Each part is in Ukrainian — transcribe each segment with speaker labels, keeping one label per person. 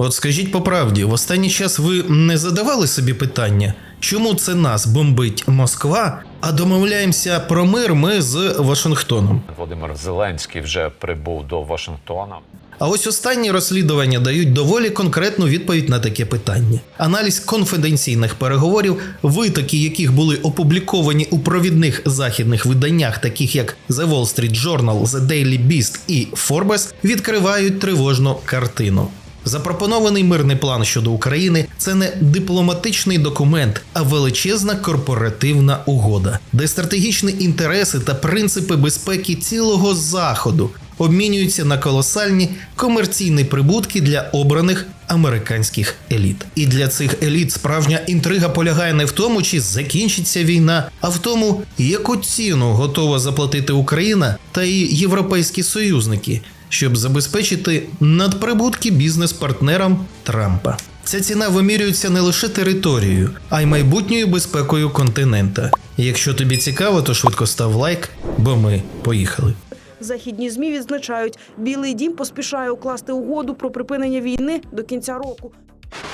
Speaker 1: От скажіть по правді, в останній час ви не задавали собі питання, чому це нас бомбить Москва, а домовляємося про мир ми з Вашингтоном?
Speaker 2: Володимир Зеленський вже прибув до Вашингтона.
Speaker 1: А ось останні розслідування дають доволі конкретну відповідь на таке питання. Аналіз конфіденційних переговорів, витоки яких були опубліковані у провідних західних виданнях, таких як The Wall Street Journal, The Daily Beast і Forbes, відкривають тривожну картину. Запропонований мирний план щодо України це не дипломатичний документ, а величезна корпоративна угода, де стратегічні інтереси та принципи безпеки цілого заходу обмінюються на колосальні комерційні прибутки для обраних американських еліт. І для цих еліт справжня інтрига полягає не в тому, чи закінчиться війна, а в тому, яку ціну готова заплатити Україна та її європейські союзники, щоб забезпечити надприбутки бізнес-партнерам Трампа. Ця ціна вимірюється не лише територією, а й майбутньою безпекою континента. Якщо тобі цікаво, то швидко став лайк, бо ми поїхали.
Speaker 3: Західні змі відзначають, Білий Дім поспішає укласти угоду про припинення війни до кінця року.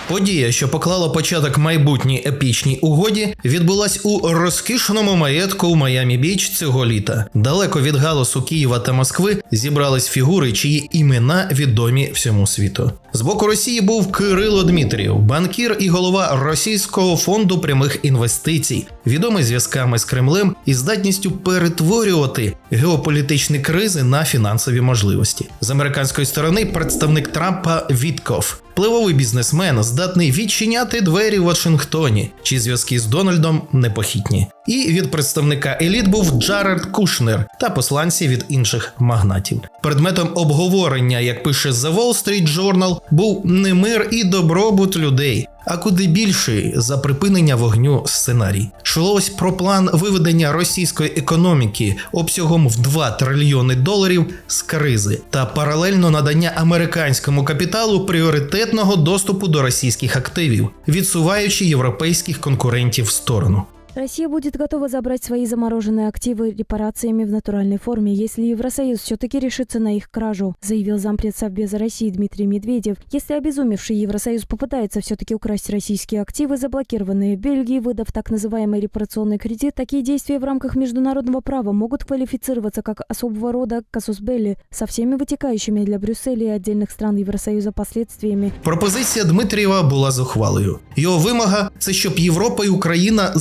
Speaker 1: Подія, що поклала початок майбутній епічній угоді, відбулась у розкішному маєтку у Майамі Біч цього літа. Далеко від галасу Києва та Москви зібрались фігури, чиї імена відомі всьому світу. З боку Росії був Кирило Дмитрів, банкір і голова Російського фонду прямих інвестицій, відомий зв'язками з Кремлем і здатністю перетворювати геополітичні кризи на фінансові можливості. З американської сторони представник Трампа Вітков. Пливовий бізнесмен здатний відчиняти двері в Вашингтоні, чи зв'язки з Дональдом непохитні. І від представника еліт був Джаред Кушнер та посланці від інших магнатів. Предметом обговорення, як пише The Wall Street Journal, був не мир і добробут людей, а куди більший за припинення вогню сценарій. Шлось про план виведення російської економіки обсягом в 2 трильйони доларів з кризи та паралельно надання американському капіталу пріоритетного доступу до російських активів, відсуваючи європейських конкурентів в сторону.
Speaker 4: Россия будет готова забрать свои замороженные активы репарациями в натуральной форме, если Евросоюз все-таки решится на их кражу, заявил зампред Совбеза России Дмитрий Медведев. Если обезумевший Евросоюз попытается все-таки украсть российские активы, заблокированные в Бельгии, выдав так называемый репарационный кредит, такие действия в рамках международного права могут квалифицироваться как особого рода казус белли со всеми вытекающими для Брюсселя и отдельных стран Евросоюза последствиями
Speaker 1: Пропозиція Дмитрієва була зухвалою. Його вимога це щоб Європа і Україна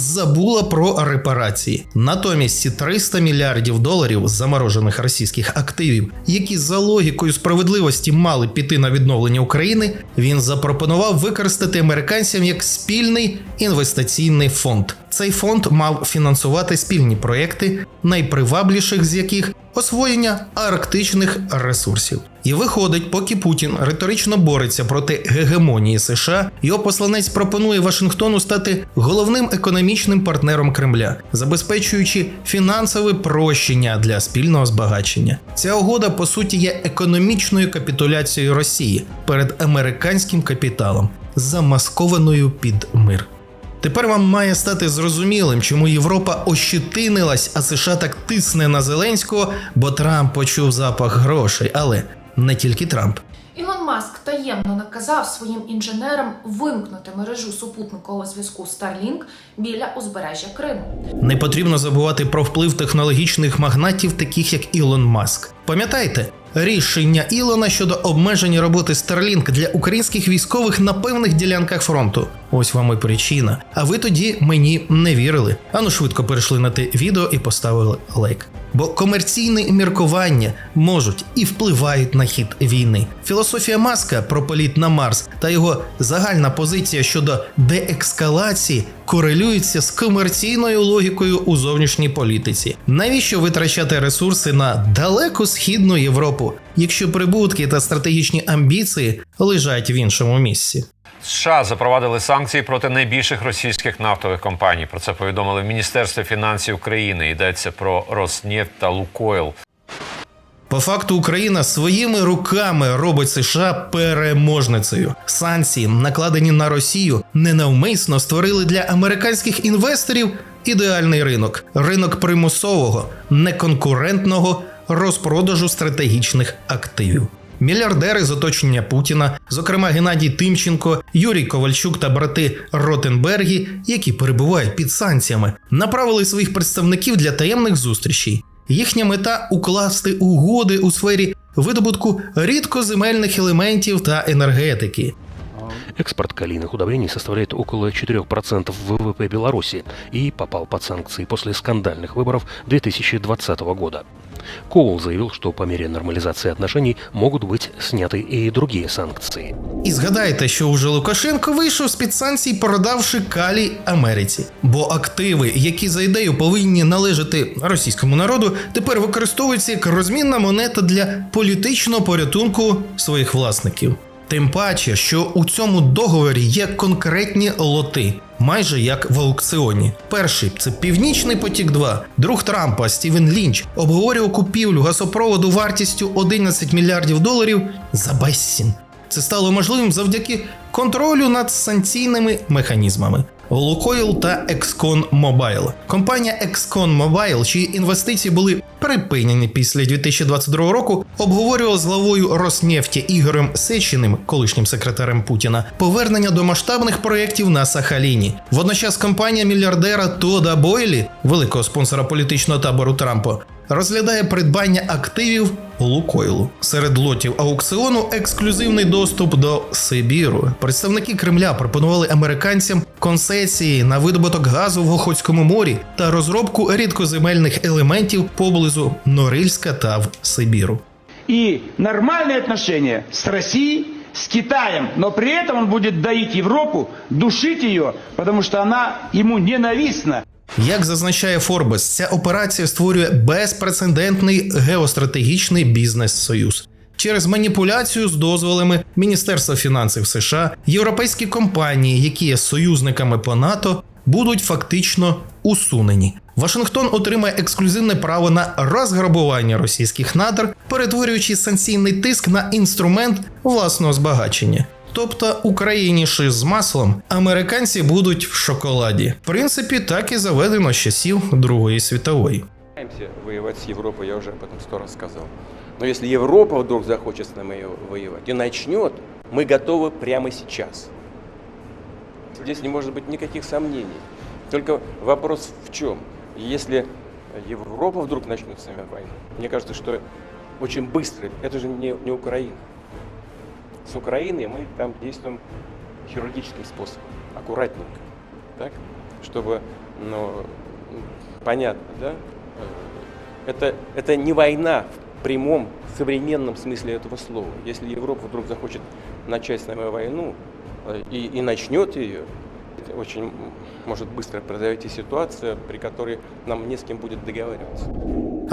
Speaker 1: забула про репарації. Натомість ці 300 мільярдів доларів заморожених російських активів, які за логікою справедливості мали піти на відновлення України, він запропонував використати американцям як спільний інвестиційний фонд. Цей фонд мав фінансувати спільні проекти, найпривабліших з яких освоєння арктичних ресурсів. І виходить, поки Путін риторично бореться проти гегемонії США, його посланець пропонує Вашингтону стати головним економічним партнером Кремля, забезпечуючи фінансове прощення для спільного збагачення. Ця угода по суті є економічною капітуляцією Росії перед американським капіталом, замаскованою під мир. Тепер вам має стати зрозумілим, чому Європа ощетинилась, а США так тисне на Зеленського, бо Трамп почув запах грошей, але не тільки Трамп.
Speaker 5: Ілон Маск таємно наказав своїм інженерам вимкнути мережу супутникового зв'язку Starlink біля узбережжя Криму.
Speaker 1: Не потрібно забувати про вплив технологічних магнатів, таких як Ілон Маск. Пам'ятайте, рішення Ілона щодо обмеження роботи Starlink для українських військових на певних ділянках фронту. Ось вам і причина. А ви тоді мені не вірили. Ану швидко перейшли на те відео і поставили лайк. Бо комерційні міркування можуть і впливають на хід війни. Філософія Маска про політ на Марс та його загальна позиція щодо деескалації корелюється з комерційною логікою у зовнішній політиці. Навіщо витрачати ресурси на далеку східну Європу, якщо прибутки та стратегічні амбіції лежать в іншому місці?
Speaker 2: США запровадили санкції проти найбільших російських нафтових компаній. Про це повідомили в Міністерстві фінансів України. Йдеться про Роснефть та Лукойл.
Speaker 1: По факту Україна своїми руками робить США переможницею. Санкції, накладені на Росію, ненавмисно створили для американських інвесторів ідеальний ринок ринок примусового, неконкурентного розпродажу стратегічних активів. Мільярдери з оточення Путіна, зокрема Геннадій Тимченко, Юрій Ковальчук та брати Ротенбергі, які перебувають під санкціями, направили своїх представників для таємних зустрічей. Їхня мета укласти угоди у сфері видобутку рідкоземельних елементів та енергетики.
Speaker 6: Экспорт калийных удобрений составляет около 4% ВВП Беларуси и попал под санкции после скандальных выборов 2020 года. Коул заявил, что по мере нормализации отношений могут быть сняты и другие санкции.
Speaker 1: І згадайте, що уже Лукашенко вийшов з під санкцій, продавши калій Америці. Бо активи, які за ідею повинні належати російському народу, тепер використовуються як розмінна монета для політичного порятунку своїх власників. Тим паче, що у цьому договорі є конкретні лоти, майже як в аукціоні. Перший це Північний потік 2 Друг Трампа Стівен Лінч обговорював купівлю газопроводу вартістю 11 мільярдів доларів за безцін. Це стало можливим завдяки контролю над санкційними механізмами. Лукойл та Excon Mobile. Компанія Excon Mobile, чиї інвестиції були припинені після 2022 року, обговорювала з главою Роснефті Ігорем Сечіним, колишнім секретарем Путіна, повернення до масштабних проєктів на Сахаліні. Водночас компанія мільярдера Тода Бойлі, великого спонсора політичного табору Трампа, розглядає придбання активів Лукойлу. Серед лотів аукціону ексклюзивний доступ до Сибіру. Представники Кремля пропонували американцям концесії на видобуток газу в Охотському морі та розробку рідкоземельних елементів поблизу Норильська та в Сибіру.
Speaker 7: и нормальные отношения с Россией, с Китаем, но при этом он будет доить Европу, душить ее, потому что она ему ненавистна.
Speaker 1: Як зазначає Форбес, ця операція створює безпрецедентний геостратегічний бізнес-союз. Через маніпуляцію з дозволами Міністерства фінансів США європейські компанії, які є союзниками по НАТО, будуть фактично усунені. Вашингтон отримає ексклюзивне право на розграбування російських надр, перетворюючи санкційний тиск на інструмент власного збагачення Тобто Україні ши з маслом, американці будуть в шоколаді. В принципі, так і заведено з часів Другої світової.
Speaker 8: собираемся воевать с Европой, я уже об этом сто раз сказал. Но если Европа вдруг захочет с нами воевать и начнет, мы готовы прямо сейчас. Здесь не может быть никаких сомнений. Только вопрос в чем? Если Европа вдруг начнет с нами войну, мне кажется, что очень быстро, это же не, не Украина. С Украиной мы там действуем хирургическим способом, аккуратненько, так? Чтобы, ну, понятно, да? Э, Это, это не война в прямом современном смысле этого слова. Если Европа вдруг захочет начать с нами войну э, и, и начнет ее, это очень может быстро произойти ситуация, при которой нам не с кем будет договариваться.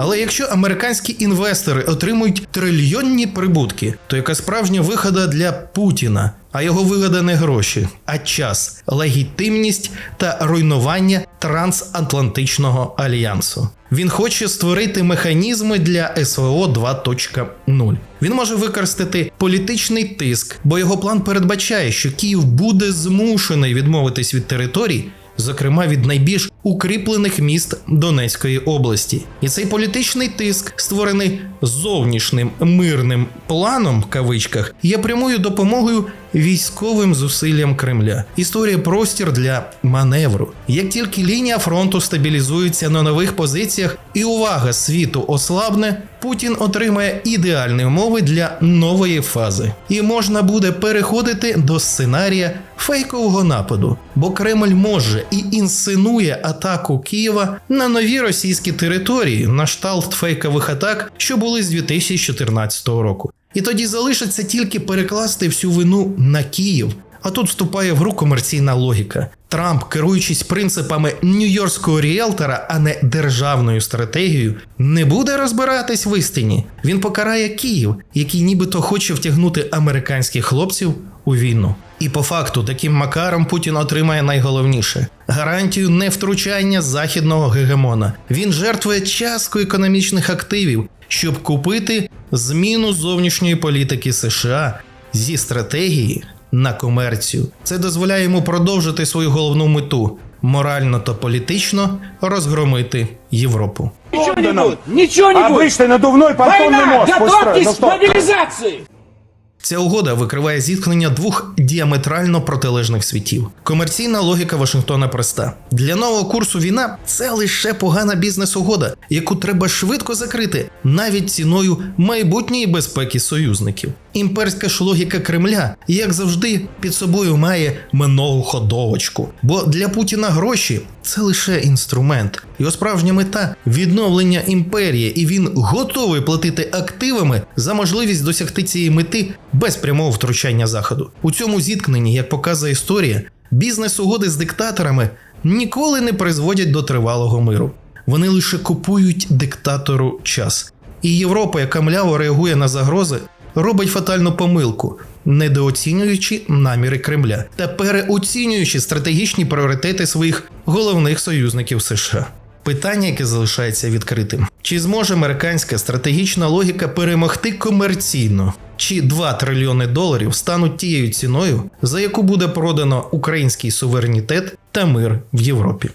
Speaker 1: Але якщо американські інвестори отримують трильйонні прибутки, то яка справжня вигода для Путіна? А його вигода не гроші, а час, легітимність та руйнування трансатлантичного альянсу. Він хоче створити механізми для СВО 2.0. Він може використати політичний тиск, бо його план передбачає, що Київ буде змушений відмовитись від територій, зокрема від найбільш укріплених міст Донецької області. І цей політичний тиск, створений зовнішнім мирним планом кавичках, є прямою допомогою військовим зусиллям Кремля. Історія простір для маневру. Як тільки лінія фронту стабілізується на нових позиціях і увага світу ослабне, Путін отримає ідеальні умови для нової фази, і можна буде переходити до сценарія фейкового нападу, бо Кремль може і інсценує атаку Києва на нові російські території на шталт фейкових атак, що були з 2014 року. І тоді залишиться тільки перекласти всю вину на Київ. А тут вступає в гру комерційна логіка. Трамп, керуючись принципами нью-йоркського ріелтора, а не державною стратегією, не буде розбиратись в істині. Він покарає Київ, який нібито хоче втягнути американських хлопців у війну. І по факту таким макаром Путін отримає найголовніше гарантію невтручання західного гегемона. Він жертвує частку економічних активів, щоб купити зміну зовнішньої політики США зі стратегії на комерцію. Це дозволяє йому продовжити свою головну мету морально та політично розгромити Європу.
Speaker 7: Ничего не будет. Ничего не будет. Обычный надувной понтонный
Speaker 9: Война!
Speaker 7: мост. пусть строят.
Speaker 9: Готовьтесь
Speaker 7: Ну,
Speaker 9: к
Speaker 7: стоп.
Speaker 1: Ця угода викриває зіткнення двох діаметрально протилежних світів. Комерційна логіка Вашингтона проста: для нового курсу війна це лише погана бізнес-угода, яку треба швидко закрити, навіть ціною майбутньої безпеки союзників. Імперська ж логіка Кремля, як завжди, під собою має минулу ходовочку. Бо для Путіна гроші це лише інструмент. Його справжня мета відновлення імперії, і він готовий платити активами за можливість досягти цієї мети без прямого втручання заходу. У цьому зіткненні, як показує історія, бізнес-угоди з диктаторами ніколи не призводять до тривалого миру. Вони лише купують диктатору час. І Європа, яка мляво реагує на загрози, робить фатальну помилку, недооцінюючи наміри Кремля та переоцінюючи стратегічні пріоритети своїх головних союзників США. Питання, яке залишається відкритим: чи зможе американська стратегічна логіка перемогти комерційно? Чи 2 трильйони доларів стануть тією ціною, за яку буде продано український суверенітет та мир в Європі?